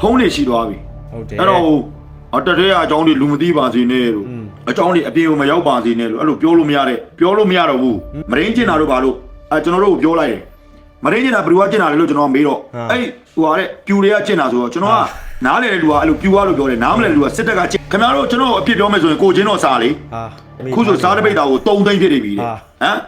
ဖုံးနေရှိသွားပြီဟုတ်တယ်အဲ့တော့ဟိုအတရေအကြောင်းတွေလူမသိပါစေနဲ့လို့อืมအကြောင်းတွေအပြင်ကိုမရောက်ပါစေနဲ့လို့အဲ့လိုပြောလို့မရတဲ့ပြောလို့မရတော့ဘူးမရင်းကျင်တာတို့ဘာလို့အဲကျွန်တော်တို့ကိုပြောလိုက်တယ်မရင်းကျင်တာဘယ်သူကကျင်တာလဲလို့ကျွန်တော်ကမေးတော့အဲ့ဟိုဟာတဲ့ပြူတွေကကျင်တာဆိုတော့ကျွန်တော်ကနားလေတဲ့လူကအဲ့လိုပြူရလို့ပြောတယ်နားမလဲတဲ့လူကစစ်တပ်ကကျင်ခင်ဗျားတို့ကျွန်တော်အဖြစ်ပြောမယ်ဆိုရင်ကိုချင်းတော့စားလေဟာခုဆိုစားတပိတ်တာကို3သိန်းဖြစ်နေပြီတဲ့ဟာဟမ်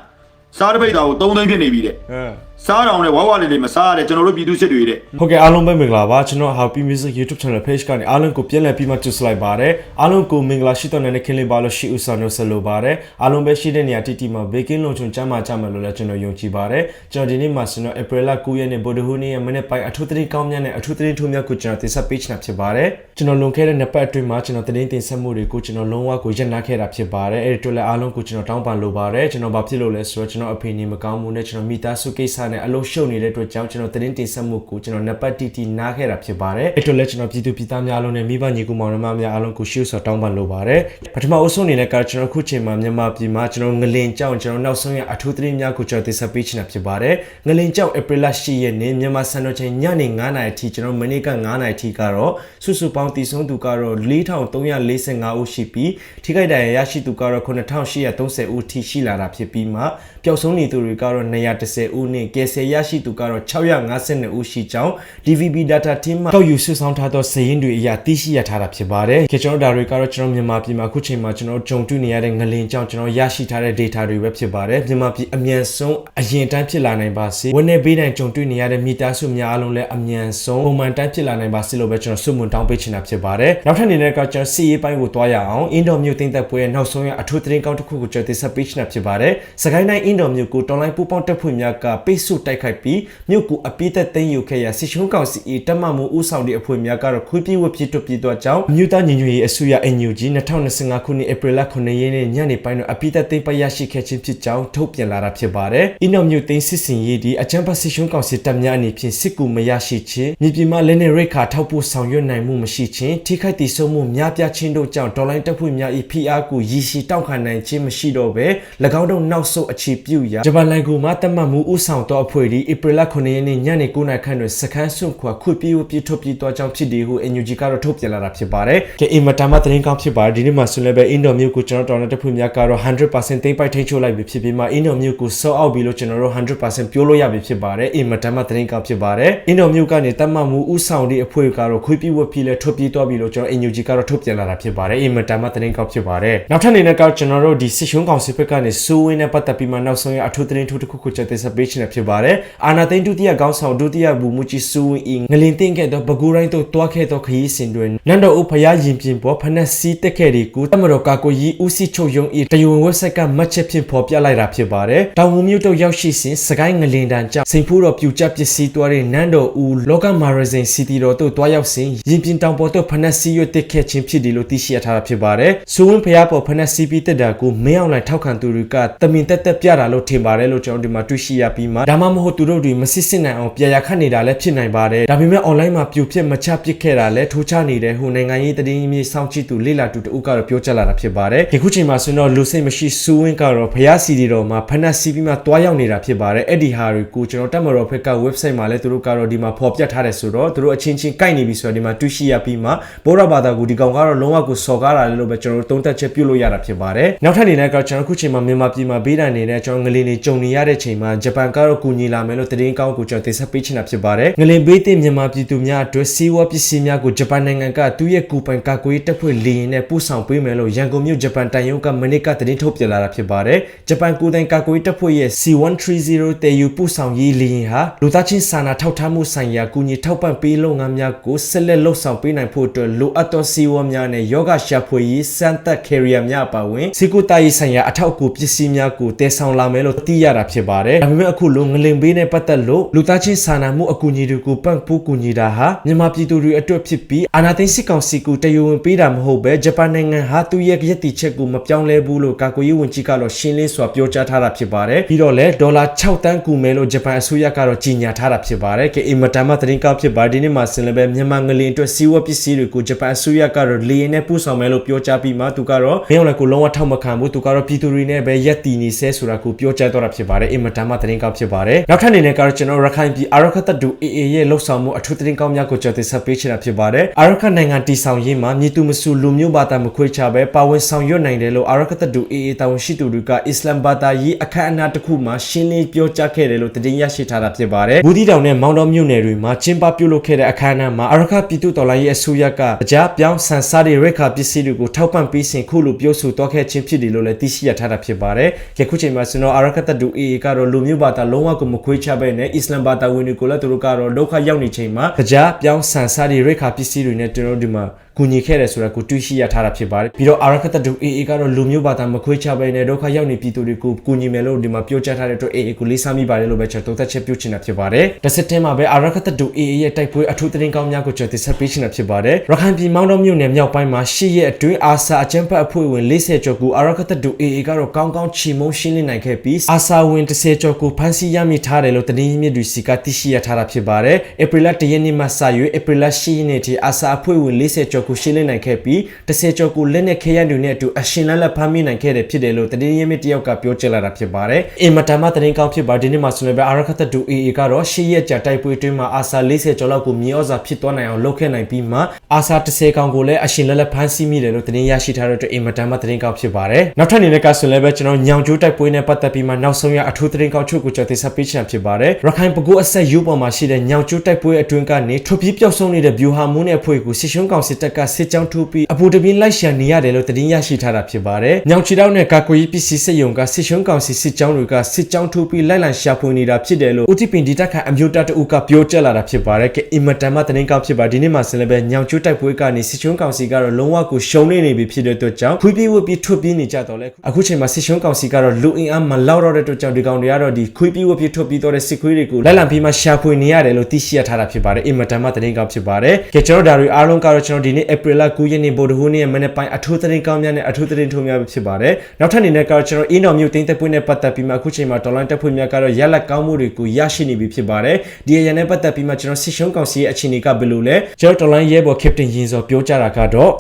စားတပိတ်တာကို3သိန်းဖြစ်နေပြီတဲ့ဟမ် စားတောင်နဲ့ဝါဝလေးလေးမစားရတဲ့ကျွန်တော်တို့ပြည်သူစစ်တွေတဲ့ဟုတ်ကဲ့အားလုံးပဲမင်္ဂလာပါကျွန်တော် Happy Music YouTube Channel page ကနေအားလုံးကိုပြန်လည်ပြီးမှကြိုဆိုလိုက်ပါတယ်အားလုံးကိုမင်္ဂလာရှိတော်နေတဲ့ခင်လေးပါလို့ရှိဥဆောင်လို့ဆက်လို့ပါတယ်အားလုံးပဲရှိတဲ့နေရာတိတိမှာဘေကင်းလုံးချုံကျမ်းမာကြမယ်လို့လည်းကျွန်တော်ယုံကြည်ပါတယ်ကျွန်တော်ဒီနေ့မှာကျွန်တော် April 9ရက်နေ့ဗုဒ္ဓဟူးနေ့ရဲ့မနေ့ပိုင်းအထူးသတင်းကောင်းမြတ်နဲ့အထူးသတင်းထိုးမြတ်ကိုကျွန်တော်တင်ဆက်ပေးချင်တာဖြစ်ပါတယ်ကျွန်တော်လွန်ခဲ့တဲ့နှစ်ပတ်အတွင်းမှာကျွန်တော်သတင်းတင်ဆက်မှုတွေကိုကျွန်တော်လုံးဝကိုရပ်နားခဲ့တာဖြစ်ပါတယ်အဲ့ဒီအတွက်လည်းအားလုံးကိုကျွန်တော်တောင်းပန်လိုပါတယ်ကျွန်တော်ဘာဖြစ်လို့လဲဆိုတော့ကျွန်တော်အဖေနေမကောင်းမှုနဲ့ကျွန်တော်မိသားစုကိစ္စနဲ့အလုံးရှုပ်နေတဲ့အတွက်ကြောင့်ကျွန်တော်သတင်းတင်ဆက်မှုကိုကျွန်တော်နှစ်ပတ်တိတိနားခဲ့တာဖြစ်ပါတယ်အဲ့အတွက်လည်းကျွန်တော်ပြည်သူပြည်သားများအားလုံးနဲ့မိဘညီကိုမောင်နှမများအားလုံးကိုရှေ့ဆော်တောင်းပန်လိုပါတယ်ပထမအဆုံးအနေနဲ့ကကျွန်တော်ခုချိန်မှာမြန်မာပြည်မှာကျွန်တော်ငလင်ကြောင်ကျွန်တော်နောက်ဆုံးရအထူးသတင်းများကိုကျွန်တော်တင်ဆက်ပေးချင်တာဖြစ်ပါတယ်ငလင်ကြောင်ဧပြီလ10ရက်နေ့မြန်မာစံတော်ချိန်ညနေ9:00နာရီအထိကျွန်တော်မနေ့က9:00နာရီအထိကတော့စုစုပေါင်းတည်ဆုံးသူကတော့4345ဦးရှိပြီးထိခိုက်ဒဏ်ရာရရှိသူကတော့9830ဦးထိရှိလာတာဖြစ်ပြီးမှ ပျောက်ဆုံးနေသူတွေကတော့210ဦးနဲ့ကယ်ဆယ်ရရှိသူကတော့652ဦးရှိကြောင်း DVB data team မှကောက်ယူဆွဆောင်ထားသောစာရင်းတွေအရသိရှိရထားတာဖြစ်ပါတယ်။ကျွန်တော်ဒါတွေကတော့ကျွန်တော်မြန်မာပြည်မှာအခုချိန်မှာကျွန်တော်ကြုံတွေ့နေရတဲ့ငလင်ကြောင့်ကျွန်တော်ရရှိထားတဲ့ data တွေပဲဖြစ်ပါတယ်။မြန်မာပြည်အမြန်ဆုံးအရင်တန်းဖြစ်လာနိုင်ပါစေ။ဝန်내ဘေးတိုင်ကြုံတွေ့နေရတဲ့မိသားစုများအားလုံးလည်းအမြန်ဆုံးပုံမှန်တန်းဖြစ်လာနိုင်ပါစေလို့ပဲကျွန်တော်ဆုမွန်တောင်းပေးချင်တာဖြစ်ပါတယ်။နောက်ထပ်အနေနဲ့ကကျွန်တော်စီရေးပိုင်းကိုတွားရအောင်အင်ဒိုမြို့သိမ့်သက်ပွဲရဲ့နောက်ဆုံးရအထူးသတင်းကောင်းတစ်ခုကိုကျွန်တော်တင်ဆက်ပေးချင်တာဖြစ်ပါတယ်။စကိုင်းတိုင်းအင်ဒိုမြို့ကိုတော်လိုင်းပူပေါင်းတပ်ဖွဲ့များကပိတ်ဆို့တိုက်ခိုက်ပြီးမြို့ကိုအပိသက်သိမ်းယူခဲ့ရစစ်ရှုံးကောင်စီ၏တပ်မမှုဦးဆောင်သည့်အဖွဲ့များကတော့ခွေးပြေးဝပြစ်တွပြစ်သွားကြောင်းမြို့သားညီညွတ်ရေးအစိုးရ NUG 2025ခုနှစ်ဧပြီလ9ရက်နေ့ညနေပိုင်းတော့အပိသက်သိမ်းပိုက်ရရှိခဲ့ခြင်းဖြစ်ကြောင်းထုတ်ပြန်လာတာဖြစ်ပါတယ်။အင်ဒိုမြို့သိမ်းစစ်စင်ရေးဒီအကြမ်းဖက်စစ်ရှုံးကောင်စီတပ်များအနေဖြင့်စစ်ကူမရရှိခြင်းမြေပြင်မှာလက်နက်ရိတ်ခါထောက်ပို့ဆောင်ရွက်နိုင်မှုမရှိခြင်းထိခိုက်တည်ဆုံမှုများပြားခြင်းတို့ကြောင့်ဒေါ်လာတပ်ဖွဲ့များ၏ဖိအားကိုရည်ရှိတောက်ခံနိုင်ခြင်းမရှိတော့ဘဲ၎င်းတို့နောက်ဆုတ်အခြေပြုရာဂျပန်လိုင်ကိုမှတတ်မှတ်မှုဥဆောင်သောအဖွဲ့ဒီဧပြီလ9ရက်နေ့ညနေ9:00နာရီခန့်တွင်စခန်းစွန့်ခွာခွေပြေးဝပြေးထုတ်ပြေးသွားကြောင်းဖြစ်တယ်ဟု NUG ကတော့ထုတ်ပြန်လာတာဖြစ်ပါတယ်။ကဲအင်မတန်မှသတင်းကောင်းဖြစ်ပါတယ်ဒီနေ့မှာဆွလည်းပဲအင်ဒိုမျိုးကိုကျွန်တော်တော်တဲ့တပ်ဖွဲ့များကတော့100%သိမ်းပိုက်ထိန်းချုပ်လိုက်ပြီဖြစ်ပြီးမှအင်ဒိုမျိုးကိုစောအောက်ပြီးလို့ကျွန်တော်တို့100%ပြောလို့ရပြီဖြစ်ပါတယ်အင်မတန်မှသတင်းကောင်းဖြစ်ပါတယ်အင်ဒိုမျိုးကနေတတ်မှတ်မှုဥဆောင်သည့်အဖွဲ့ကတော့ခွေပြေးဝပြေးလဲထုတ်ပြေးသွားပြီလို့ကျွန်တော် NUG ကတော့ထုတ်ပြန်လာတာဖြစ်ပါတယ်အင်မတန်မှသတင်းကောင်းဖြစ်ပါတယ်နောက်ထပ်အနေနဲ့ကကျွန်တော်တို့ဒီစစ်ရှုံးကောင်စီဘက်ကနေစိုးဝင်းနဲ့ပတ်သက်ပြီးမှနောက်ဆုံးရအထူးသတင်းထူးတစ်ခုခုချက်တင်ဆက်ပေးချင်တာဖြစ်ပါတယ်အာနာသိန်းဒုတိယခေါင်းဆောင်ဒုတိယဘူမူကြီးစိုးဝင်း၏ငလင်တင်ခဲ့သောဘကူရိုင်းတို့တွားခဲ့သောခရီးစဉ်တွင်နန္ဒအိုဖယားရင်ပြင်ပေါ်ဖနက်စီးတက်ခဲ့ဒီကိုတမတော်ကာကိုကြီးဦးစီချုပ်ယုံ၏တယုံ website ကမှတ်ချက်ဖြင့်ဖော်ပြလိုက်တာဖြစ်ပါတယ်တောင်ငူမြို့တို့ရောက်ရှိစဉ်စကိုင်းငလင်တန်ကြောင့်စိန်ဖူးတော်ပြူကျပစ္စည်းသွားတဲ့နန္ဒိုဦးလောကမာရဇင်စီတီတော်တို့တွားရောက်စဉ်ရင်ပြင်တောင်ပေါ်တို့ဖနက်စီးရွတ်တက်ခဲ့ခြင်းဖြစ်တယ်လို့သိရှိရထားတာဖြစ်ပါတယ်စိုးဝင်းဖယားပေါ်ဖနက်စီးပြီးတက်တာကိုမင်းအောင်လှိုင်ထောက်ခံသူတွေကတမင်တက်တက်ပြတာလို့ထင်ပါတယ်လို့ကျွန်တော်ဒီမှာတွေ့ရှိရပြီးမှဒါမှမဟုတ်သူတို့တွေမစစ်စစ်နိုင်အောင်ပြရခတ်နေတာလည်းဖြစ်နိုင်ပါတယ်ဒါပေမဲ့ online မှာပြူဖြစ်မချပစ်ခဲ့တာလည်းထိုးချနေတယ်ဟိုနိုင်ငံရေးသတင်းမြေစောင့်ကြည့်သူလေ့လာသူတဦးကတော့ပြောကြားလာတာဖြစ်ပါတယ်ဒီခုချိန်မှာဆိုတော့လူစိတ်မရှိစူးဝင်းကတော့ဖယားစီဒီတော်မှာဖနက်စီးပြီးမှတွားရောက်နေတာဖြစ်ပါတယ်အဲ့ဒီဟာတွေကိုကျွန်တော်တက်မတော်ဖက်က website မှာလည်းသူတို့ကတော့ဒီမှာဖော်ပြထားတယ်ဆိုတော့သူတို့အချင်းချင်းကိုက်နေပြီဆိုတော့ဒီမှာတွေ့ရှိရပြီးမှဘောရဘာသာကိုဒီကောင်ကတော့လုံးဝကိုစော်ကားတာလေလို့ပဲကျွန်တော်တို့သုံးသပ်ချက်ပြုလို့ရတာဖြစ်ပါတယ်နောက်ထပ်အနေနဲ့ကကျွန်တော်ခုချိန်မှာမြန်မာပြည်မှာဘေးဒဏ်နေတဲ့ကျွန်တော်ငလင်နေကြုံနေရတဲ့ချိန်မှာဂျပန်ကတော့ကူညီလာမယ်လို့သတင်းကောင်းကိုကျွန်တော်တင်ဆက်ပေးချင်တာဖြစ်ပါတယ်ငလင်ဘေးတင်မြန်မာပြည်သူများအတွက်စီးဝါပစ္စည်းများကိုဂျပန်နိုင်ငံကသူ့ရဲ့ကူပိုင်ကာကွယ်တပ်ဖွဲ့လေယာဉ်နဲ့ပို့ဆောင်ပေးမယ်လို့ရန်ကုန်မြို့ဂျပန်တန်ယုံကမနစ်ကသတင်းထုတ်ပြန်လာတာဖြစ်ပါတယ်ဂျပန်ကူတိုင်ကာကွယ်တပ်ဖွဲ့ရဲ့ C130 တေယူပို့ဆောင်ရေးလေယာဉ်ဟာလူသားချင်းစာနာထောက်ထားမှုဆိုင်ရာကူညီထောက်ပံ့ပေးလုပ်ငန်းများကိုဆက်လက်လှုပ်ဆောင်ပေးနိုင်ဖို့အတွက်လိုအပ်သောစီးဝါများနဲ့ယောဂရှာဖွေရေးစမ်းသပ် carrier များအပါအဝင်စီကူတာရေးဆိုင်ရာအထောက်အကူပစ္စည်းများကိုတည်ဆောင်လာမယ်လို့သိရတာဖြစ်ပါတယ်ဒါပေမဲ့အခုလိုငလင်ဘေးနဲ့ပတ်သက်လို့လူသားချင်းစာနာမှုအကူအညီတွေကိုပံ့ပိုးကူညီတာဟာမြန်မာပြည်သူတွေအတွက်ဖြစ်ပြီးအာဏာသိမ်းစစ်ကောင်စီကိုတယုံဝင်ပေးတာမဟုတ်ပဲဂျပန်နိုင်ငံဟာသူ့ရဲ့ရည်တည်ချက်ကိုမပြောင်းလဲဘူးလို့ကာကွယ်ရေးဝန်ကြီးကတော့ရှင်းလင်းစွာပြောကြားထားတာဖြစ်ပါတယ်ပြီးတော့လည်းဒေါ်လာ6တန်းကူမယ်လို့ဂျပန်အစိုးရကတော့ကြီးညာထားတာဖြစ်ပါတယ်ကဲအင်မတန်မှသတင်းကောက်ဖြစ်ပါတယ်ဒီနေ့မှာဆင်လည်းပဲမြန်မာငလင်အတွက်စီးဝါပစ္စည်းတွေကိုဂျပန်အစိုးရကတော့လေယာဉ်နဲ့ပို့ဆောင်မယ်လို့ပြောကြားပြီးမှသူကတော့မင်းအောင်လည်းကိုလုံးဝထောက်မခံဘူးသူကတော့ပြည်သူတွေနဲ့ပဲရက်တည်နေဆဲဆိုတာကိုကိုပြောကြားတော့တာဖြစ်ပါတယ်အင်မတန်မှသတင်းကောင်းဖြစ်ပါတယ်နောက်ထပ်အနေနဲ့ကတော့ကျွန်တော်ရခိုင်ပြည်အာရခတ်တတူ AA ရဲ့လှုပ်ဆောင်မှုအထူးသတင်းကောင်းများကိုကြော်တင်ဆက်ပေးချင်တာဖြစ်ပါတယ်အာရခတ်နိုင်ငံတည်ဆောင်ရေးမှာမြေသူမဆူလူမျိုးဘာသာမခွဲခြားပဲပါဝင်ဆောင်ရွက်နိုင်တယ်လို့အာရခတ်တတူ AA တာဝန်ရှိသူတွေကအစ္စလမ်ဘာသာရေးအခမ်းအနားတစ်ခုမှာရှင်းလင်းပြောကြားခဲ့တယ်လို့သတင်းရရှိထားတာဖြစ်ပါတယ်ဘူးတီတောင်နဲ့မောင်တော်မြို့နယ်တွေမှာကျင်းပပြုလုပ်ခဲ့တဲ့အခမ်းအနားမှာအာရခတ်ပြည်သူတော်လှန်ရေးအစိုးရကအကြပြောင်းဆန်စားတဲ့ရိခါပစ္စည်းတွေကိုထောက်ပံ့ပေးစဉ်ခုလိုပြောဆိုတော့ခဲ့ခြင်းဖြစ်တယ်လို့လည်းသိရှိရထားတာဖြစ်ပါတယ်ယခုချိန်မှာကျွန်တော်အာရခတ်တတူ AA ကတော့လူမျိုးဘာသာလုံးဝကိုမခွဲခြားပဲနဲ့အစ္စလမ်ဘာသာဝင်တွေကိုလည်းသူတို့ကတော့ဒုက္ခရောက်နေချိန်မှာကြားပြောင်းဆန်စားတဲ့ရိခါပစ္စည်းတွေနဲ့ကျွန်တော်တို့ဒီမှာ ကူညီခဲ့တယ်ဆိုတာကိုတွေ့ရှိရထားတာဖြစ်ပါတယ်ပြီးတော့အာရခတ်တတူ AA ကတော့လူမျိုးဘာသာမခွဲခြားပဲနဲ့ဒုက္ခရောက်နေပြည်သူတွေကိုကူညီမယ်လို့ဒီမှာပြောကြားထားတဲ့အတွက် AA ကိုလေးစားမိပါတယ်လို့ပဲကျွန်တော်သုံးသပ်ချက်ပြုချင်တာဖြစ်ပါတယ်တစ်စက်တင်မှာပဲအာရခတ်တတူ AA ရဲ့တိုက်ပွဲအထူးသတင်းကောင်းများကိုကျွန်တော်တင်ဆက်ပေးချင်တာဖြစ်ပါတယ်ရခိုင်ပြည်မောင်းတော်မြို့နယ်မြောက်ပိုင်းမှာရှစ်ရက်အတွင်းအာဆာအကြမ်းဖက်အဖွဲ့ဝင်40ကျော်ကိုအာရခတ်တတူ AA ကတော့ကောင်းကောင်းချီမုံရှင်းလင်းနိုင်ခဲ့ပြီးအာဆာဝင်30ကျော်ကိုဖမ်းဆီးရမိထားတယ်လို့သတင်းရင်းမြစ်တွေစီကသိရှိရထားတာဖြစ်ပါတယ်ဧပြီလ1ရက်နေ့မှစ၍ဧပြီလ10ရက်နေ့ထိအာဆာအဖွဲ့ဝင်40ကျော်ကိုရှင်းလင်းနိုင်ခဲ့ပြီး30ကျော်ကိုလက်နက်ခဲယမ်းတွေနဲ့အတူအရှင်လန်းလက်ဖမ်းမိနိုင်ခဲ့တယ်ဖြစ်တယ်လို့သတင်းရင်းမြစ်တယောက်ကပြောကြားလာတာဖြစ်ပါတယ်အင်မတန်မှသတင်းကောင်းဖြစ်ပါဒီနေ့မှာဆိုလည်းပဲအာရခတ်တတူ AA ကတော့10ရက်ကြာတိုက်ပွဲအတွင်းမှာအာဆာ40ကျော်လောက်ကိုမြေဩဇာဖြစ်သွားနိုင်အောင်လုပ်ခဲ့နိုင်ပြီးမှအာဆာ30ကောင်ကိုလည်းအရှင်လက်လက်ဖမ်းဆီးမိတယ်လို့သတင်းရရှိထားတဲ့အတွက်အင်မတန်မှသတင်းကောင်းဖြစ်ပါတယ်နောက်ထပ်အနေနဲ့ကဆိုလည်းပဲကျွန်တော်ညောင်ကျိုးတိုက်ပွဲနဲ့ပတ်သက်ပြီးမှနောက်ဆုံးရအထူးသတင်းကောင်းချုပ်ကိုကျွန်တော်တင်ဆက်ပေးချင်တာဖြစ်ပါတယ်ရခိုင်ပကိုးအဆက်ယူပေါ်မှာရှိတဲ့ညောင်ကျိုးတိုက်ပွဲအတွင်းကနေထွက်ပြေးပျောက်ဆုံးနေတဲ့ view ဟာမွန်းတဲ့အဖွဲ့ကိုစစ်ရှုံးကောင်စစ်တပ်ကစစ်ကြောင်းထိုးပြီးအပူတပြင်းလိုက်ရှာနေရတယ်လို့သတင်းရရှိထားတာဖြစ်ပါတယ်ညောင်ချီတောက်နဲ့ကာကွယ်ရေးပစ္စည်းစစ်ရုံကစစ်ရှုံးကောင်စီစစ်ကြောင်းတွေကစစ်ကြောင်းထိုးပြီးလိုက်လံရှာဖွေနေတာဖြစ်တယ်လို့ဦးတီပင်ဒီတက်ခအမျိုးသားတဦးကပြောကြားလာတာဖြစ်ပါတယ်ကဲအင်မတန်မှသတင်းကောင်းဖြစ်ပါဒီနေ့မှာဆက်လက်ပဲညောင်ကျိုးတိုက်ပွဲကနေစစ်ရှုံးကောင်စီကတော့လုံးဝကိုရှုံးနေနေပြီဖြစ်တဲ့အတွက်ကြောင့်ခွေးပြေးဝတ်ပြီးထွက်ပြေးနေကြတော့လဲအခုချိန်မှာစစ်ရှုံးကောင်စီကတော့လူအင်အားမလောက်တော့တဲ့အတွက်ကြောင့်ဒီကောင်တွေကတော့ဒီခွေးပြေးဝတ်ပြီးထွက်ပြေးတော့တဲ့စစ်ခွေးတွေကိုလိုက်လံပြီးမှရှာဖွေနေရတယ်လို့သိရှိရထားတာဖြစ်ပါတယ်အင်မတန်မှသတင်းကောင်းဖြစ်ပါတယ်ကဲကျွန်တော်ဒါတွေအားလုံးကတော့ကျွန်တော်ဒီနေ့ဧပြီလ9ရက်နေ့ဗုဒ္ဓဟူးနေ့ရဲ့မနေ့ပိုင်းအထူးသတင်းကောင်းများနဲ့အထူးသတင်းထုံးများဖြစ်ပါတယ်နောက်ထပ်အနေနဲ့ကတော့ကျွန်တော်အင်းတော်မြို့တင်းသက်ပွင့်နဲ့ပတ်သက်ပြီးမှအခုချိန်မှာဒေါ်လာတက်ဖွင့်များကတော့ရက်လက်ကောင်းမှုတွေကိုရရှိနေပြီဖြစ်ပါတယ်ဒီအရန်နဲ့ပတ်သက်ပြီးမှကျွန်တော်စစ်ရှုံးကောင်စီရဲ့အခြေအနေကဘယ်လိုလဲကျွန်တော်ဒေါ်လာရဲဘော် Captain ရင်စောပြောကြတာကတော့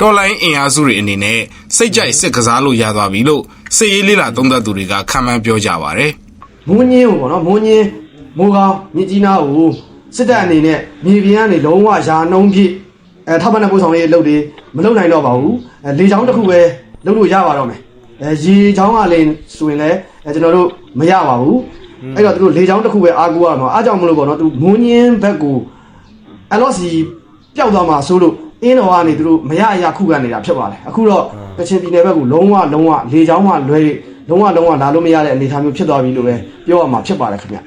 တော်လိုင်းအင်အားစုတွေအနေနဲ့စိတ်ကြိုက်စစ်ကစားလို့ရသွားပြီလို့စစ်ရေးလေးလာသုံးသပ်သူတွေကခံမှန်းပြောကြပါဗျ။မုံညင်းကိုပေါ့နော်မုံညင်းမိုးကောင်းမြစ်ကြီးနားကိုစစ်တပ်အနေနဲ့မြေပြင်ကနေလုံးဝယာနှုံးပြည့် အဲထောက်ပံ့တဲ့ပို့ဆောင်ရေးအလုပ်တွေမလုပ်နိုင်တော့ပါဘူးအဲလေချောင်းတစ်ခုပဲလုပ်လို့ရပါတော့မယ်အဲရေချောင်းကလည်းဆိုရင်လည်းအဲကျွန်တော်တို့မရပါဘူးအဲ့တော့သူတို့လေချောင်းတစ်ခုပဲအားကိုးရမှာအားကြောင့်မလို့ပေါ့နော်သူမုံညင်းဘက်ကိုအလော့စီပျောက်သွားမှာဆိုလို့အင်းတော်ကနေသူတို့မရအရာခုခံနေတာဖြစ်ပါတယ်အခုတော့ကချင်ပြည်နယ်ဘက်ကိုလုံးဝလုံးဝလေချောင်းမှလွဲလုံးဝလုံးဝလာလို့မရတဲ့အနေအထားမျိုးဖြစ်သွားပြီလို့ပဲပြောရမှာဖြစ်ပါတယ်ခင်ဗျ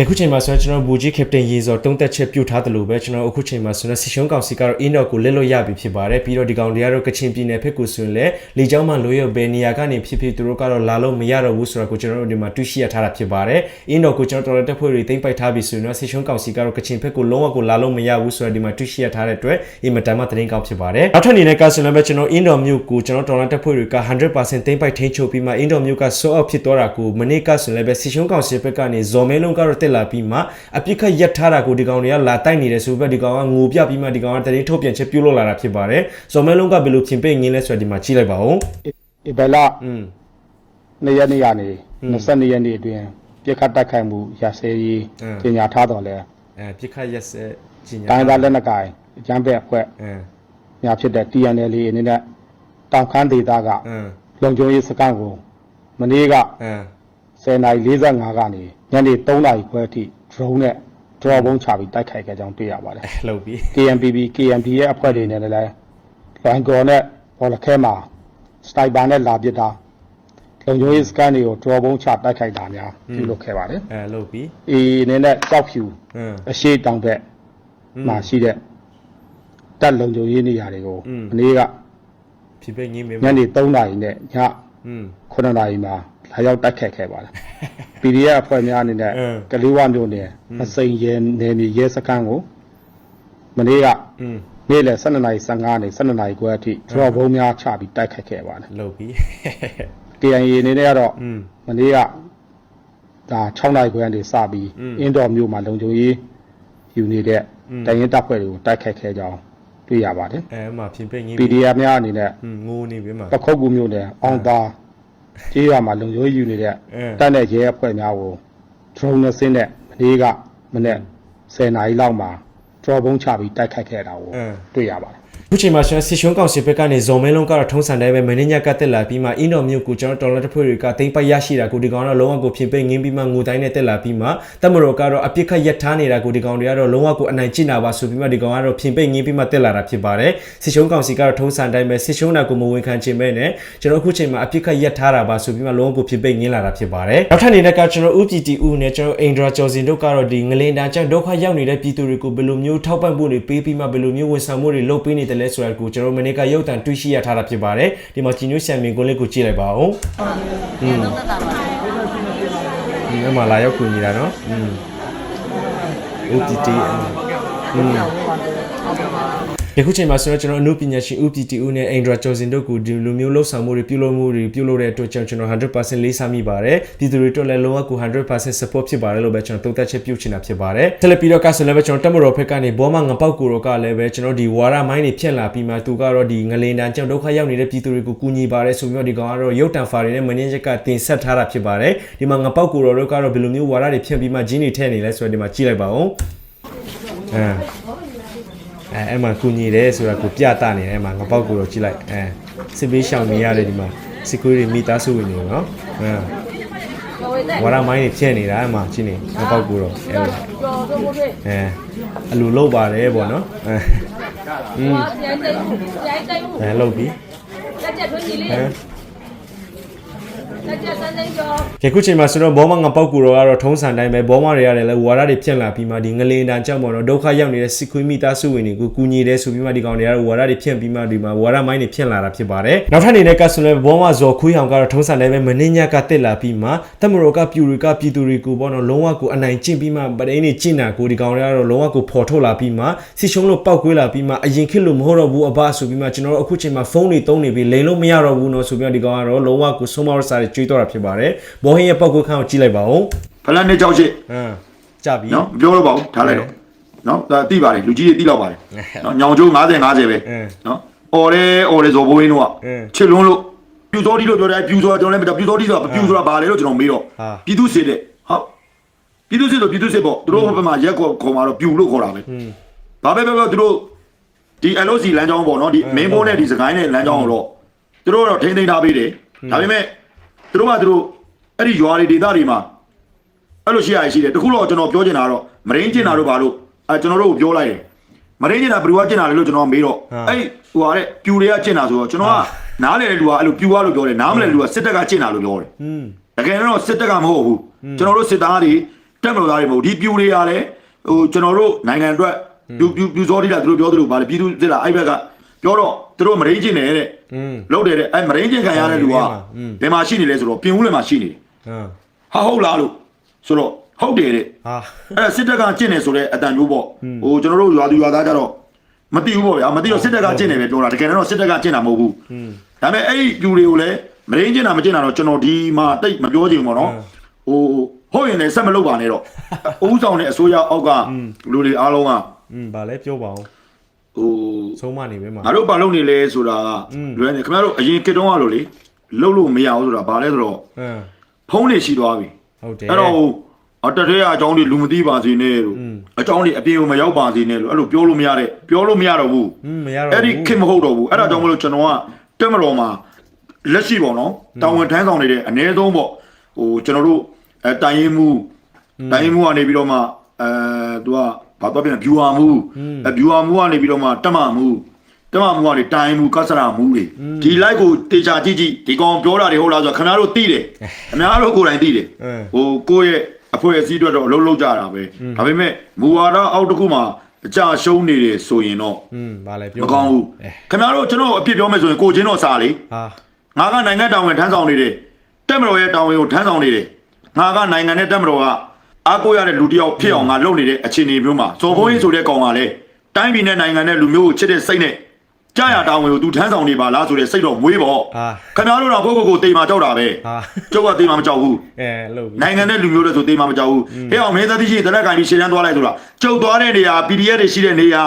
ယခုချိန်မှာဆိုရင်ကျွန်တော်ဘူကြီး Captain ရေစောတုံးသက်ချက်ပြုတ်ထားတယ်လို့ပဲကျွန်တော်အခုချိန်မှာဆိုရင်ဆီရှုံးကောင်စီကတော့အင်းတော်ကိုလက်လို့ရပြီဖြစ်ပါတယ်ပြီးတော့ဒီကောင်တွေကတော့ကချင်ပြည်နယ်ဖက်ကိုဆိုရင်လည်းလေကြောင်းမှလိုရဘယ်နေရာကနေဖြစ်ဖြစ်သူတို့ကတော့လာလို့မရတော့ဘူးဆိုတော့ကိုကျွန်တော်တို့ဒီမှာတွေ့ရှိရထားတာဖြစ်ပါတယ်အင်းတော်ကိုကျွန်တော်တော်တက်ဖွဲ့တွေတိမ့်ပိုက်ထားပြီဆိုရင်တော့ဆီရှုံးကောင်စီကတော့ကချင်ဖက်ကိုလုံးဝကိုလာလို့မရဘူးဆိုတော့ဒီမှာတွေ့ရှိရထားတဲ့အတွက်အင်မတန်မှသတင်းကောင်းဖြစ်ပါတယ်နောက်ထပ်အနေနဲ့ကဆိုရင်လည်းကျွန်တော်အင်းတော်မြို့ကိုကျွန်တော်တော်တက်ဖွဲ့တွေက100%တိမ့်ပိုက်ထိန်းချုပ်ပြီးမှအင်းတော်မြို့ကဆော့အော့ဖြစ်သွားတာကိုမနေ့ကဆိုရင်လည်းဆီရှုံးကောင်စီဘက်ကနေဇော်မဲလုံးကတော့တက်လာပြီးမှအပြစ်ခတ်ရက်ထားတာကိုဒီကောင်တွေကလာတိုက်နေတယ်ဆိုတော့ဒီကောင်ကငိုပြပြီးမှဒီကောင်ကတရင်ထုတ်ပြန်ချက်ပြုတ်လို့လာတာဖြစ်ပါတယ်ဇော်မဲလုံးကဘယ်လိုပြင်ပိတ်ငင်းလဲဆိုတော့ဒီမှာကြည့်လိုက်ပါဦးဧပြီလอืม2ရက်နေ့ကနေ22ရက်နေ့အတွင်းပြစ်ခတ်တိုက်ခိုက်မှုရစဲရေးအင်းကြီးညာထားတော်လဲအဲပြစ်ခတ်ရက်စဲကြီးညာတိုင်းသားလက်နက်ကိုင်အကြမ်းဖက်အဖွဲ့အင်းများဖြစ်တဲ့ TNL အနေနဲ့တောင်ခမ်းဒေသကအင်းလုံခြုံရေးစခန်းကိုမနေ့ကအင်း10:45ကနေ ညနေ3နာရီခွဲအထိ drone နဲ့ draw ဘုံချပြီးတိုက်ခိုက်ခဲ့ကြောင်းတွေ့ရပါတယ်။ဟုတ်ပြီ။ KMPB KMP ရဲ့အဖွဲ့တွေနဲ့လည်းလွန်ကော်နဲ့ဘော်လခဲမှာစနိုက်ပါနဲ့လာပစ်တာလုံခြုံရေးစကန်တွေကို draw ဘုံချတိုက်ခိုက်တာများပြုလုပ်ခဲ့ပါတယ်။အဲဟုတ်ပြီ။ A အနေနဲ့ကြောက်ဖြူအရှိတောင်ဘက်မှာရှိတဲ့တက်လုံခြုံရေးနေရာတွေကိုမနေ့ကဖြစ်ပင်းကြီးမြေညနေ3နာရီနဲ့ည9နာရီမှာ လာရောက်တိုက်ခတ်ခဲ့ပါတယ်။ PDF အဖွဲ့များအနေနဲ့ကလေးဝမြို့နယ်မစိန်ရဲနယ်မြေရဲစခန်းကိုမနေ့ကနေ့လယ်12:55နဲ့12:00ခွဲအထိဒရော့ဘုံများချပြီးတိုက်ခတ်ခဲ့ပါတယ်။လုတ်ပြီး KIA အနေနဲ့ကတော့မနေ့ကဒါ6နိုင်ခွဲကနေစပြီးအင်းတော်မြို့မှာလုံခြုံရေးယူနေတဲ့တိုင်းရင်းတပ်ဖွဲ့တွေကိုတိုက်ခတ်ခဲ့ကြအောင်တွေ့ရပါတယ်။အဲမှာပြင်ပငင်း PDF များအနေနဲ့ငိုနေပြီမှာပခုတ်ကူမြို့နယ်အောင်သား ကြေးရွာမှာလုံခြုံရေးယူနေတဲ့အင်းတပ်နဲ့ရဲအဖွဲ့များကို drone နဲ့ဆင်းတဲ့မနေ့ကမနေ့10နာရီလောက်မှာ drone ဘုံချပြီးတိုက်ခိုက်ခဲ့တာကိုအင်းတွေ့ရပါတယ် ခုချိန်မှာကျွန်တော်ဆီရှုံးကောင်စီဘက်ကနေဇော်မဲလုံးကတော့ထုံးစံတိုင်းပဲမင်းညက်ကတက်လာပြီးမှအင်းတော်မြို့ကိုကျွန်တော်တော်လက်တစ်ဖွဲ့တွေကတိမ့်ပိုက်ရရှိတာကိုဒီကောင်ကတော့လုံးဝကိုပြင်ပိတ်ငင်းပြီးမှငိုတိုင်းနဲ့တက်လာပြီးမှတက်မတော်ကတော့အပြစ်ခတ်ရက်ထားနေတာကိုဒီကောင်တွေကတော့လုံးဝကိုအနိုင်ကျင့်တာပါဆိုပြီးမှဒီကောင်ကတော့ပြင်ပိတ်ငင်းပြီးမှတက်လာတာဖြစ်ပါတယ်ဆီရှုံးကောင်စီကတော့ထုံးစံတိုင်းပဲဆီရှုံးတာကိုမဝန်ခံခြင်းပဲနဲ့ကျွန်တော်အခုချိန်မှာအပြစ်ခတ်ရက်ထားတာပါဆိုပြီးမှလုံးဝကိုပြင်ပိတ်ငင်းလာတာဖြစ်ပါတယ်နောက်ထပ်အနေနဲ့ကကျွန်တော်ဥပတီဦးနဲ့ကျွန်တော်အိန္ဒရာကျော်စင်တို့ကတော့ဒီငလင်တန်ကျန်ဒုက္ခရောက်နေတဲ့ပြည်သူတွေကိုဘယ်လိုမျိုးထောက်ပံ့မှုတွေပေးပြီးမှဘယ်လိုမျိုးဝန်ဆောင်မှုတွေလုပ်ပေးနေတယ်လဲဆိုတာကိုကျွန်တော်မနေ့ကရုပ်တံတွေ့ရှိရထားတာဖြစ်ပါတယ်ဒီမှာကြီးညိုဆံမင်ကွန်းလေးကိုကြည့်လိုက်ပါဦးอืมဒီမှာလာရောက်ကူညီတာเนาะอืมဥပတီอืม ဒီခုချိန်မှာဆိုတော့ကျွန်တော်အနုပညာရှင် UPTU နဲ့အင်ဒရာကျော်စင်တို့ကိုဒီလိုမျိုးလှုပ်ဆောင်မှုတွေပြုလုပ်မှုတွေပြုလုပ်တဲ့အတွက်ကြောင့်ကျွန်တော်100%လေးစားမိပါတယ်ဒီသူတွေအတွက်လည်းလုံးဝကို100% support ဖြစ်ပါတယ်လို့ပဲကျွန်တော်သုံးသပ်ချက်ပြုချင်တာဖြစ်ပါတယ်တယ်လီပီတော့ကဆိုလည်းပဲကျွန်တော်တက်မတော်ဖက်ကနေဘောမငပောက်ကိုတော့ကလည်းပဲကျွန်တော်ဒီဝါရမိုင်းတွေဖြက်လာပြီးမှသူကတော့ဒီငလင်တန်ကြောင့်ဒုက္ခရောက်နေတဲ့ပြည်သူတွေကိုကူညီပါတယ်ဆိုပြီးတော့ဒီကောင်ကတော့ရုပ်တံဖာတွေနဲ့မင်းရက်ကတင်ဆက်ထားတာဖြစ်ပါတယ်ဒီမှာငပောက်ကိုတော့ကတော့ဘယ်လိုမျိုးဝါရတွေဖြက်ပြီးမှဂျင်းတွေထည့်နေလဲဆိုတော့ဒီမှာကြည့်လိုက်ပါဦးအဲ အဲအဲ့မှာကူညီတယ်ဆိုတာကိုပြတာနေတယ်အဲ့မှာငပောက်ကိုတော့ကြည့်လိုက်အဲစစ်ပေးရှောင်နေရတယ်ဒီမှာစစ်ကွေးတွေမိသားစုဝင်နေနော်အဲဝါရမိုင်းတွေဖြက်နေတာအဲ့မှာကြည့်နေငပောက်ကိုတော့အဲ့လိုအဲအလိုလောက်ပါတယ်ပေါ့နော်အဲอืมရိုက်တိုက်ရိုက်တိုက်မှုအဲလောက်ပြီလက်ချက်ထွန်းကြီးလေး ယခုချိန်မှာဆိုတော့ဘောမငါပောက်ကူတော့ကတော့ထုံးစံတိုင်းပဲဘောမတွေရတယ်လဲဝါရတွေဖြစ်လာပြီးမှဒီငလင်တန်ကြောက်မော်တော့ဒုက္ခရောက်နေတဲ့စစ်ခွေးမိသားစုဝင်တွေကိုကူညီတယ်ဆိုပြီးမှဒီကောင်တွေကတော့ဝါရတွေဖြစ်ပြီးမှဒီမှာဝါရမိုင်းတွေဖြစ်လာတာဖြစ်ပါတယ်နောက်ထပ်နေတဲ့ကဆိုလဲဘောမဇော်ခွေးအောင်ကတော့ထုံးစံတိုင်းပဲမင်းညကတက်လာပြီးမှတမရောကပြူရီကပြည်သူတွေကိုပေါ့နော်လုံးဝကိုအနိုင်ကျင့်ပြီးမှပဒိန်းတွေကျင့်တာကိုဒီကောင်တွေကတော့လုံးဝကိုဖော်ထုတ်လာပြီးမှစစ်ရှုံးလို့ပောက်ကွေးလာပြီးမှအရင်ခေတ်လို့မဟုတ်တော့ဘူးအဘဆိုပြီးမှကျွန်တော်တို့အခုချိန်မှာဖုန်းတွေသုံးနေပြီးလိန်လို့မရတော့ဘူးနော်ဆိုပြီးမှဒီကောင်ကတော့လုံးဝကိုဆုံးမရစာတွေကျွေးတော့တာဖြစ်ပါတယ်ဘောဟင်းရဲ့ပောက်ကွေးခန်းကိုကြည့်လိုက်ပါဦးဖလန်နဲ့ကြောက်ချစ်ဟမ်ကြပြီနော်မပြောတော့ပါဘူးထားလိုက်တော့နော်ဒါသိပါတယ်လူကြီးတွေသိတော့ပါတယ်နော်ညောင်ကျိုး90 50ပဲအင်းနော်အော်ရဲအော်ရဲဇော်ဘိုးရင်းတို့ကအင်းချစ်လွန်းလို့ပြူစောတိလို့ပြောတယ်ပြူစောကျွန်တော်လည်းမပြူစောတိဆိုတာပြူဆိုတာဘာလဲလို့ကျွန်တော်မေးတော့ဟာပြည်သူစစ်တဲ့ဟုတ်ပြည်သူစစ်ဆိုပြည်သူစစ်ပေါ့သူတို့ဘက်မှာရက်ခေါ်ခေါ်မှာတော့ပြူလို့ခေါ်တာပဲဘာပဲပဲပဲသူတို့ဒီ LOC လမ်းကြောင်းပေါ့နော်ဒီ main board နဲ့ဒီစကိုင်းနဲ့လမ်းကြောင်းကိုတော့သူတို့တော့ထိန်းသိမ်းထားပေးတယ်ဒါပေမဲ့ သူတို့ကသူတို့အဲ့ဒီရွာတွေဒေသတွေမှာအဲ့လိုရှိရရှိတယ်တခုတော့ကျွန်တော်ပြောချင်တာကတော့မရင်းကျင်တာတို့ဘာလို့အဲကျွန်တော်တို့ကိုပြောလိုက်တယ်မရင်းကျင်တာဘယ်သူကကျင်တာလဲလို့ကျွန်တော်မေးတော့အဲ့ဟိုဟာတဲ့ပြူတွေကကျင်တာဆိုတော့ကျွန်တော်ကနားလေတဲ့လူကအဲ့လိုပြူရလို့ပြောတယ်နားမလဲတဲ့လူကစစ်တပ်ကကျင်တာလို့ပြောတယ်อืมတကယ်တော့စစ်တပ်ကမဟုတ်ဘူးကျွန်တော်တို့စစ်သားတွေတက်မလို့သားတွေမဟုတ်ဒီပြူတွေကလည်းဟိုကျွန်တော်တို့နိုင်ငံအတွက်ပြူပြူပြူစောတိတာသူတို့ပြောသလိုဗါလေပြည်သူစစ်တာအဲ့ဘက်က ပြောတော့သူတို့မရင်းကျင်တယ်တဲ့လုတ်တယ်တဲ့အဲမရင်းကျင်ခံရတဲ့လူကဘယ်မှာရှိနေလဲဆိုတော့ပြင်ဦးလယ်မှာရှိနေတယ်ဟာဟုတ်လားလို့ဆိုတော့ဟုတ်တယ်တဲ့ဟာအဲ့စစ်တပ်ကကျင့်နေဆိုတဲ့အတန်မျိုးပေါ့ဟိုကျွန်တော်တို့ရွာသူရွာသားကြတော့မသိဘူးပေါ့ဗျာမသိတော့စစ်တပ်ကကျင့်နေပဲပြောတာတကယ်တော့စစ်တပ်ကကျင့်တာမဟုတ်ဘူးဒါပေမဲ့အဲ့ဒီလူတွေကိုလည်းမရင်းကျင့်တာမကျင့်တာတော့ကျွန်တော်ဒီမှာတိတ်မပြောချင်ဘူးပေါ့နော်ဟိုဟုတ်ရင်လည်းဆက်မလုပ်ပါနဲ့တော့အဦးဆောင်တဲ့အစိုးရအောက်ကလူတွေအားလုံးကอืมဗာလဲပြောပါအောင် ဟိုဆုံးမနေပဲမှာငါတို့ဘာလုပ်နေလဲဆိုတာကလွယ်နေခင်ဗျားတို့အရင်ကစ်တုံးရလို့လေလှုပ်လို့မရဘူးဆိုတာဘာလဲဆိုတော့အင်းဖုံးနေရှိသွားပြီဟုတ်တယ်အဲ့တော့အတထဲအကြောင်းတွေလူမသိပါစေနဲ့လို့အကြောင်းတွေအပြင်ကိုမရောက်ပါစေနဲ့လို့အဲ့လိုပြောလို့မရတဲ့ပြောလို့မရတော့ဘူးမရတော့ဘူးအဲ့ဒီခင်မဟုတ်တော့ဘူးအဲ့ဒါကြောင့်မလို့ကျွန်တော်ကတက်မတော်မှာလက်ရှိပေါ့နော်တာဝန်ထမ်းဆောင်နေတဲ့အ ਨੇ ဆုံးပေါ့ဟိုကျွန်တော်တို့အဲတိုင်ရင်မှုတိုင်ရင်မှုကနေပြီးတော့မှအဲသူက ဘာတော့ပြန်ဗျူဟာမှုအဲဗျူဟာမှုကနေပြီးတော့မှတက်မမှုတက်မမှုကနေတိုင်မှုကဆရာမှုတွေဒီ live ကိုတေချာကြည့်ကြည့်ဒီကောင်ပြောတာတွေဟုတ်လားဆိုတော့ခင်ဗျားတို့သိတယ်ခင်ဗျားတို့ကိုယ်တိုင်သိတယ်အင်းဟိုကိုယ့်ရဲ့အဖွဲ့အစည်းအတွက်တော့အလုပ်လုပ်ကြတာပဲဒါပေမဲ့မူဝါဒအောက်တစ်ခုမှာအကြရှုံးနေတယ်ဆိုရင်တော့อืมဗာလဲမပြောကောင်းဘူးအဲခင်ဗျားတို့ကျွန်တော်အပြစ်ပြောမယ်ဆိုရင်ကိုချင်းတော့စားလေဟာငါကနိုင်ငံတာဝန်ထမ်းဆောင်နေတယ်တက်မတော်ရဲ့တာဝန်ကိုထမ်းဆောင်နေတယ်ငါကနိုင်ငံနဲ့တက်မတော်က အားကိုးရတဲ့လူတစ်ယောက်ဖြစ်အောင်ငါလုပ်နေတဲ့အခြေအနေမျိုးမှာစော်ဘုံကြီးဆိုတဲ့ကောင်ကလည်းတိုင်းပြည်နဲ့နိုင်ငံနဲ့လူမျိုးကိုချစ်တဲ့စိတ်နဲ့ကြာရတောင်းဝင်ကို तू ထမ်းဆောင်နေပါလားဆိုတဲ့စိတ်တော့မွေးပေါ့ဟာခင်ဗျားတို့တော့ကိုယ့်ကိုယ်ကိုတိမ်မာကြောက်တာပဲဟာကျုပ်ကတိမ်မာမကြောက်ဘူးအဲလို့ပြီနိုင်ငံနဲ့လူမျိုးတွေဆိုတိမ်မာမကြောက်ဘူးဟဲ့အောင်မင်းသားတိရှိတရက်ကင်ပြီးရှင်းတန်းသွားလိုက်ဆိုတာကျုပ်သွားတဲ့နေရာ PDF တွေရှိတဲ့နေရာ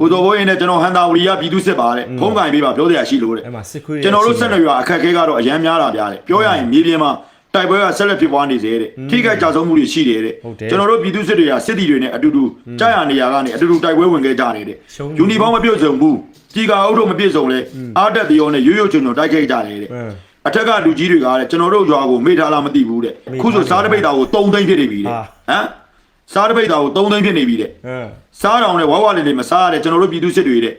ကိုတော်ဘိုးရင်နဲ့ကျွန်တော်ဟန်တာဝရီယာပြည်သူစစ်ပါတဲ့ဖုံးကင်ပေးပါပြောစရာရှိလို့တဲ့အဲ့မှာစစ်ခွေးကျွန်တော်တို့ဆက်နေရအခက်အခဲကတော့အရန်များတာဗျာတဲ့ပြောရရင်မြေပြင်မှာ တိုက်ပွဲကဆက်လက်ဖြစ်ပွားနေစေတဲ့ထိခိုက်ကြဆုံးမှုတွေရှိတယ်တဲ့ကျွန်တော်တို့ပြည်သူစစ်တွေကစစ်တီတွေနဲ့အတူတူကြာရနေရကနေအတူတူတိုက်ပွဲဝင်ခဲ့ကြနေတဲ့ယူနီဖောင်းမပြည့်စုံဘူးကြီးကာအုပ်တို့မပြည့်စုံလဲအားတက်တရောနဲ့ရိုးရိုးချုံချုံတိုက်ခိုက်ကြတယ်တဲ့အင်းအထက်ကလူကြီးတွေကတဲ့ကျွန်တော်တို့ရွာကိုမေ့ထားလားမသိဘူးတဲ့ခုဆိုစားတပိတ်တာကို3သိန်းဖြစ်နေပြီတဲ့ဟမ်စားတပိတ်တာကို3သိန်းဖြစ်နေပြီတဲ့အင်းစားတောင်နဲ့ဝါဝလေးလေးမစားရတဲ့ကျွန်တော်တို့ပြည်သူစစ်တွေတဲ့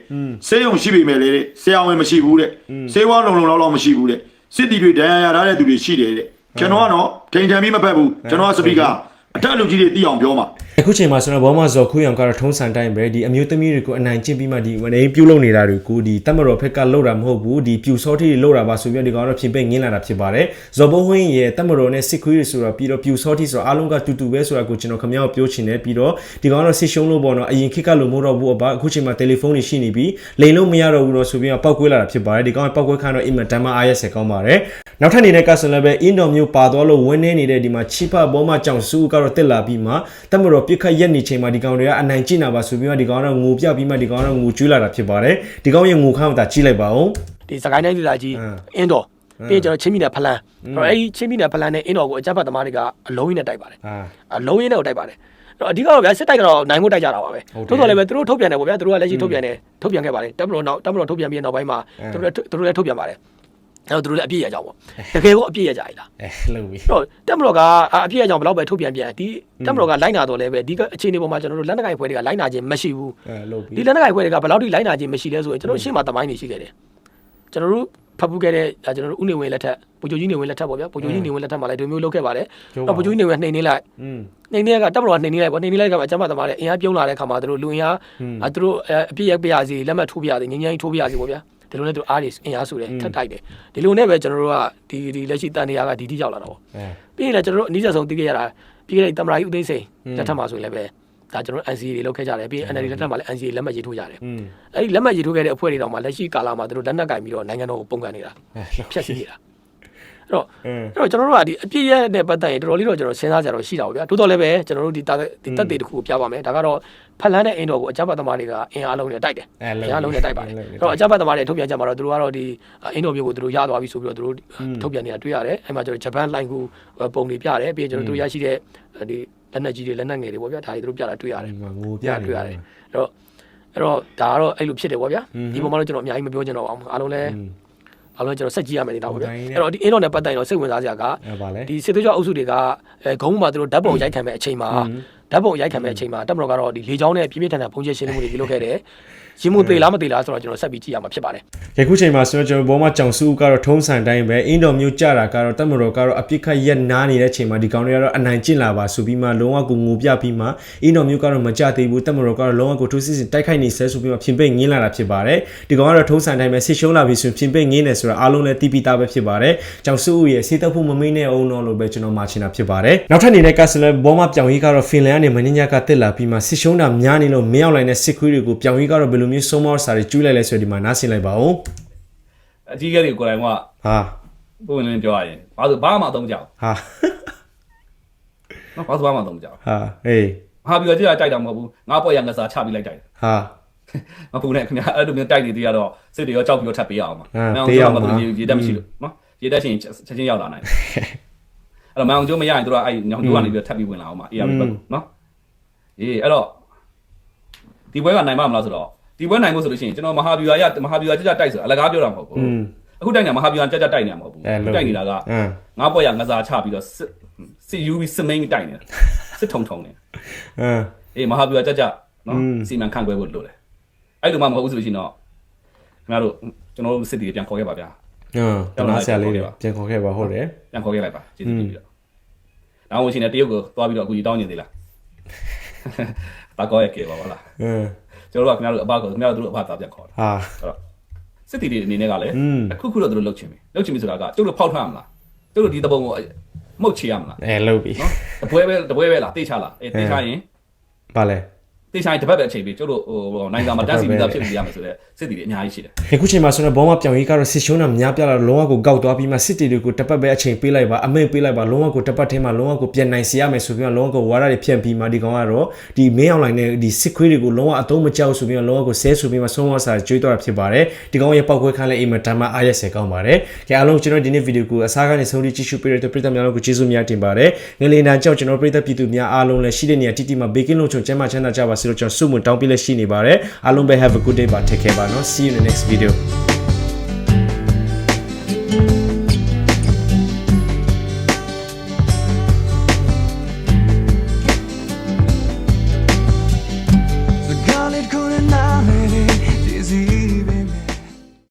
ဆေးရုံရှိပေမဲ့လေတဲ့ဆရာဝန်မရှိဘူးတဲ့ဆေးဝါးလုံလုံလောက်လောက်မရှိဘူးတဲ့စစ်တီတွေဒဏ်ရာရထားတဲ့သူတွေရှိတယ်တဲ့ ကျွန်တော်ကတော့ထိန်ထန်ပြီးမဖက်ဘူးကျွန်တော်ကစပီကာ အထက်လူကြီးတွေသိအောင်ပြောမှာအခုချိန်မှာဆိုတော့ဘောမဇော်ခူးရောင်ကတော့ထုံးစံတိုင်းပဲဒီအမျိုးသမီးတွေကိုအနိုင်ကျင့်ပြီးမှဒီဝင်နေပြုတ်လုံနေတာတွေကိုဒီတက်မတော်ဖက်ကလှုပ်တာမဟုတ်ဘူးဒီပြူစောတိတွေလှုပ်တာပါဆိုပြီးတော့ဒီကောင်တော့ပြင်ပငင်းလာတာဖြစ်ပါတယ်ဇော်ဘိုးဝင်းရဲ့တက်မတော်နဲ့စစ်ခွေးတွေဆိုတော့ပြီးတော့ပြူစောတိဆိုတော့အားလုံးကတူတူပဲဆိုတာကိုကျွန်တော်ခမရောက်ပြောချင်တယ်ပြီးတော့ဒီကောင်တော့စစ်ရှုံးလို့ပေါ့နော်အရင်ခေတ်ကလို့မဟုတ်တော့ဘူးအဘအခုချိန်မှာတယ်လီဖုန်းတွေရှိနေပြီးလိန်လို့မရတော့ဘူးတော့ဆိုပြီးတော့ပောက်ကွေးလာတာဖြစ်ပါတယ်ဒီကောင်ပောက်ကွေးခါတော့အင်မတန်မှအားရဆက်ကောင်းပါတယ်နောက်ထပ်နေတဲ့ကဆန်လည်းပဲအင်ဒိုမျိုးပါသွားလို့ဝင်းနေနေတဲ့ဒီမှာချီဖဘောမကြောင်စုကတော့တက်လာပြီးမှတက်မတော်ပြစ်ခတ်ရက်နေချိန်မှာဒီကောင်တွေကအနိုင်ကျင့်တာပါဆိုပြီးမှဒီကောင်ကတော့ငိုပြပြီးမှဒီကောင်ကတော့ငိုကျွေးလာတာဖြစ်ပါတယ်ဒီကောင်ရဲ့ငိုခမ်းကိုဒါကြီးလိုက်ပါဦးဒီစကိုင်းတိုင်းဒေသကြီးအင်းတော်ပြီးရင်ကျွန်တော်ချင်းပြည်နယ်ဖလန်းအဲ့တော့အဲ့ဒီချင်းပြည်နယ်ဖလန်းနဲ့အင်းတော်ကိုအကြမ်းဖက်သမားတွေကအလုံးရင်းနဲ့တိုက်ပါတယ်အာအလုံးရင်းနဲ့ကိုတိုက်ပါတယ်အဲ့တော့အဓိကတော့ဗျာစစ်တိုက်ကတော့နိုင်ဖို့တိုက်ကြတာပါပဲသို့တော်လည်းပဲသူတို့ထုတ်ပြန်တယ်ပေါ့ဗျာသူတို့ကလက်ရှိထုတ်ပြန်တယ်ထုတ်ပြန်ခဲ့ပါတယ်တပ်မတော်နောက်တပ်မတော်ထုတ်ပြန်ပြီးနောက်ပိုင်းမှာသူတို့သူတို့လည်းထုတ်ပြန်ပါတယ် အဲ့တော့သူတို့လည်းအပြည့်ရကြအောင်ပေါ့တကယ်ကိုအပြည့်ရကြရည်လားအဲလှုပ်ပြီအဲ့တော့တက်မတော်ကအပြည့်ရကြအောင်ဘယ်တော့ပဲထုတ်ပြန်ပြန်ဒီတက်မတော်ကလိုက်နာတော့လည်းပဲဒီအခြေအနေပေါ်မှာကျွန်တော်တို့လက်နက်ကိုင်ဖွဲ့တွေကလိုက်နာခြင်းမရှိဘူးအဲလှုပ်ပြီဒီလက်နက်ကိုင်ဖွဲ့တွေကဘယ်လောက်ထိလိုက်နာခြင်းမရှိလဲဆိုရင်ကျွန်တော်ရှေ့မှာတမိုင်းနေရှိခဲ့တယ်ကျွန်တော်တို့ဖတ်ဖူးခဲ့တဲ့ဒါကျွန်တော်တို့ဥနေဝင်လက်ထက်ပူဂျိုကြီးနေဝင်လက်ထက်ပေါ့ဗျာပူဂျိုကြီးနေဝင်လက်ထက်မှာလည်းဒီမျိုးလုပ်ခဲ့ပါတယ်တော့ပူဂျိုကြီးနေဝင်နှိမ်နေလိုက်อืมနှိမ်နေကတက်မတော်နှိမ်နေလိုက်ပေါ့နှိမ်နေလိုက်ကမှအကျမသမားလည်းအင်အားပြုံးလာတဲ့ခါမှာသူတို့လူအင်အားအဲသူတို့အပြည့်ရပြရစီလက်မှတ်ထိုးပြရစီငင်းငင်းထိုးပြရစီပေါ့ဗျာ ဒီလိုနဲ့သူအားတွေအင်အားစုတယ်ထပ်တိုက်တယ်ဒီလိုနဲ့ပဲကျွန်တော်တို့ကဒီဒီလက်ရှိတန်တရားကဒီတိရောက်လာတော့ပေါ့အဲပြီးရင်လည်းကျွန်တော်တို့အနည်းဆက်ဆုံးသိခဲ့ရတာပြီးခဲ့တဲ့တမရာကြီးဦးသိန်းစိန်လက်ထက်မှာဆိုရင်လည်းပဲဒါကျွန်တော်တို့ NCA တွေလုပ်ခဲ့ကြတယ်ပြီးရင် NLD လက်ထက်မှာလည်း NCA လက်မှတ်ရေးထိုးကြတယ်อืมအဲ့ဒီလက်မှတ်ရေးထိုးခဲ့တဲ့အဖွဲ့တွေတောင်မှလက်ရှိကာလမှာသူတို့လက်နက်ကင်ပြီးတော့နိုင်ငံတော်ကိုပုံကန်နေတာအဲလှုပ်ဖျက်ဆီးနေတာအဲ့ တော့အင်းအဲ့တော့ကျွန်တော်တို့ကဒီအပြည့်ရဲ့နဲ့ပတ်သက်ရင်တော်တော်လေးတော့ကျွန်တော်စဉ်းစားကြတော့ရှိတာပေါ့ဗျာတိုးတော်လည်းပဲကျွန်တော်တို့ဒီတာဒီတက်တေတစ်ခုကိုပြပါမယ်ဒါကတော့ဖက်လန်းတဲ့အင်တော်ကိုအကြမ်းဖက်သမားတွေကအင်အားလုံးနဲ့တိုက်တယ်အဲလှုပ်အင်အားလုံးနဲ့တိုက်ပါတယ်အဲ့တော့အကြမ်းဖက်သမားတွေထုတ်ပြန်ကြမှာတော့သူတို့ကတော့ဒီအင်တော်မျိုးကိုသူတို့ရသွားပြီဆိုပြီးတော့သူတို့ထုတ်ပြန်နေတာတွေ့ရတယ်အဲ့မှာကျွန်တော်ဂျပန်လိုင်းကူပုံတွေပြတယ်ပြီးရင်ကျွန်တော်တို့ရရှိတဲ့ဒီလက်နက်ကြီးတွေလက်နက်ငယ်တွေပေါ့ဗျာဒါတွေသူတို့ပြတာတွေ့ရတယ်ဒီမှာငိုပြပြနေတွေ့ရတယ်အဲ့တော့အဲ့တော့ဒါကတော့အဲ့လိုဖြစ်တယ်ပေါ့ဗျာဒီပုံမှာတော့ကျွန်တော်အများကြီးမပြောချင်တော့ပါဘူးအားလုံးလည်း အားလုံးကျွန်တော်စက်ကြည့်ရမယ်နေတာပေါ့ဗျာအဲ့တော့ဒီအင်းတော်နဲ့ပတ်သက်ရင်တော့စိတ်ဝင်စားစရာကအဲပါလေဒီစစ်သွေးကြောအုပ်စုတွေကအဲဂုံးမှာသူတို့ဓာတ်ပုံရိုက်ခံမဲ့အချိန်မှာဓာတ်ပုံရိုက်ခံမဲ့အချိန်မှာတပ်မတော်ကတော့ဒီလေချောင်းနဲ့ပြင်းပြထန်ထန်ပုံကျရှင်းလင်းမှုတွေပြုလုပ်ခဲ့တယ် ရင်းမှုသေးလားမသေးလားဆိုတော့ကျွန်တော်ဆက်ပြီးကြည့်ရမှာဖြစ်ပါတယ်ယခုချိန်မှာဆိုတော့ကျွန်တော်ဘောမကြောင်စုကတော့ထုံးစံတိုင်းပဲအင်းတော်မျိုးကြတာကတော့တက်မတော်ကတော့အပြစ်ခတ်ရက်နားနေတဲ့ချိန်မှာဒီကောင်တွေကတော့အနိုင်ကျင့်လာပါဆိုပြီးမှလုံးဝကိုငိုပြပြီးမှအင်းတော်မျိုးကတော့မကြသေးဘူးတက်မတော်ကတော့လုံးဝကိုထိုးစစ်စစ်တိုက်ခိုက်နေဆဲဆိုပြီးမှပြင်ပိတ်ငင်းလာတာဖြစ်ပါတယ်ဒီကောင်ကတော့ထုံးစံတိုင်းပဲဆစ်ရှုံးလာပြီဆိုရင်ပြင်ပိတ်ငင်းနေဆိုတာအားလုံးလည်းတီးပြီးသားပဲဖြစ်ပါတယ်ကြောင်စုရဲ့စေတက်ဖို့မမေ့နဲ့အောင်တော့လို့ပဲကျွန်တော်မှာချင်တာဖြစ်ပါတယ်နောက်ထပ်နေတဲ့ကဆလဘောမပြောင်ကြီးကတော့ဖင်လန်ကနေမင်းညကတက်လာပြီးမှဆစ်ရှုံးတာများနေလို့မရောက်နိုင်တဲ့စစ်ခွေးတွေကိုပြောင်ကြီးကတော့ဘယ်လိုမျိုးဆုံးမစာတွေကျူးလိုက်လဲဆိုဒီမှာနားဆင်လိုက်ပါဦးအကြီးကလေးကိုယ်တိုင်ကဟာပုံဝင်လင်းပြောရရင်ဘာလို့ဘာမှမသုံးကြဘူးဟာနော်ဘာလို့ဘာမှမသုံးကြဘူးဟာအေးဟာပြီးတော့ကြည့်ရတိုက်တာမဟုတ်ဘူးငါပေါ်ရငစားချပြီးလိုက်တိုက်တယ်ဟာမပူနဲ့ခင်ဗျာအဲ့လိုမျိုးတိုက်နေသေးရတော့စစ်တွေရောကြောက်ပြီးတော့ထပ်ပေးရအောင်ပါအာမအောင်ပေးရကျိုးအောင်မပါသူရေတက်မရှိလို့နော်ရေတက်ရှင်ချက်ချင်းရောက်လာနိုင်တယ်အဲ့တော့မအောင်ကျိုးမရရင်တို့ကအဲ့ညောင်ကျိုးကနေပြီးတော့ထပ်ပြီးဝင်လာအောင်ပါအေးရပြီပဲနော်အေးအဲ့တော့ဒီပွဲကနိုင်မှာမလားဆိုတော့ ဒီပွဲနိုင်ဖို့ဆိုလို့ရှိရင်ကျွန်တော်မဟာဗျူဟာရမဟာဗျူဟာကြကြတိုက်ဆိုတာအလကားပြောတာမဟုတ်ဘူးအခုတိုက်နေတာမဟာဗျူဟာကြကြတိုက်နေတာမဟုတ်ဘူးတိုက်နေတာကငါးပွဲရငစားချပြီးတော့စစ်စစ်ယူပြီးစမိန်တိုက်နေတာစစ်ထုံထုံနေအင်းအေးမဟာဗျူဟာကြကြနော်စီမံခန့်ခွဲဖို့လိုတယ်အဲ့လိုမှမဟုတ်ဘူးဆိုလို့ရှိရင်တော့ခင်ဗျားတို့ကျွန်တော်တို့စစ်တီပြန်ခေါ်ခဲ့ပါဗျာဟုတ်ကျွန်တော်ဆရာလေးတွေပြန်ခေါ်ခဲ့ပါဟုတ်တယ်ပြန်ခေါ်ခဲ့လိုက်ပါကျေးဇူးတင်ပြီးတော့နောက်ဝင်ရှင်တရုတ်ကိုသွားပြီးတော့အခုကြီးတောင်းနေသေးလားတာကောရဲ့ကေပါဗလားအင်း ကျွန်တော်တို့ကခင်ဗျားတို့အဘကိုခင်ဗျားတို့အဘသားပြန်ခေါ်တယ်ဟာအဲ့တော့စစ်တီတွေအနေနဲ့ကလည်းอืมအခုခုတော့သူတို့လှုပ်ချင်ပြီလှုပ်ချင်ပြီဆိုတာကကျုပ်တို့ဖောက်ထွက်ရမလားကျုပ်တို့ဒီတပုံကိုမှုတ်ချရမလားအဲလှုပ်ပြီနော်တပွဲပဲတပွဲပဲလားတေးချလားအေးတေးချရင်ပါလေ တေချာရင်တစ်ပတ်ပဲအချိန်ပေးကျုပ်တို့ဟိုနိုင်ကမှာတန်းစီပြီးသားဖြစ်ပြီးရမယ်ဆိုတော့စစ်တီတွေအများကြီးရှိတယ်အခုချိန်မှာဆိုတော့ဘောမပြောင်ကြီးကတော့စစ်ရှုံးတာများပြလာတော့လုံးဝကိုကောက်သွားပြီးမှစစ်တီတွေကိုတစ်ပတ်ပဲအချိန်ပေးလိုက်ပါအမိန့်ပေးလိုက်ပါလုံးဝကိုတစ်ပတ်ထဲမှာလုံးဝကိုပြန်နိုင်စီရမယ်ဆိုပြီးတော့လုံးဝကိုဝါရတွေဖြန့်ပြီးမှဒီကောင်ကတော့ဒီမင်းအောင်လိုင်းနဲ့ဒီစစ်ခွေးတွေကိုလုံးဝအသုံးမကြောက်ဆိုပြီးတော့လုံးဝကိုဆဲဆိုပြီးမှဆုံးဝါစာကျွေးတော့တာဖြစ်ပါတယ်ဒီကောင်ရဲ့ပောက်ခွဲခန်းလေးအိမ်မှာတမ်းမအားရဆဲကောင်းပါတယ်ကြအားလုံးကျွန်တော်ဒီနေ့ဗီဒီယိုကိုအစားကနေဆုံးဖြတ်ကြည့်ရှုပေးတဲ့ပရိသတ်များလုံးကိုကျေးဇူးများတင်ပါတယ်ငလင်တန်ကြောင့်ကျွန်တော်ပရိသတ်ပြည်သူများအားလုံးလည်းရှိတဲ့နေရာတိတိမှာဘေကင်းလုံးချုံကျမ်းမာချမ်းသာကြပါစေလို့ကျွန်တော်ဆုမတောင်းပေးလက်ရှိနေပါတယ်အားလုံးပဲ have a good day ပါ take care ပါနော် see you in the next video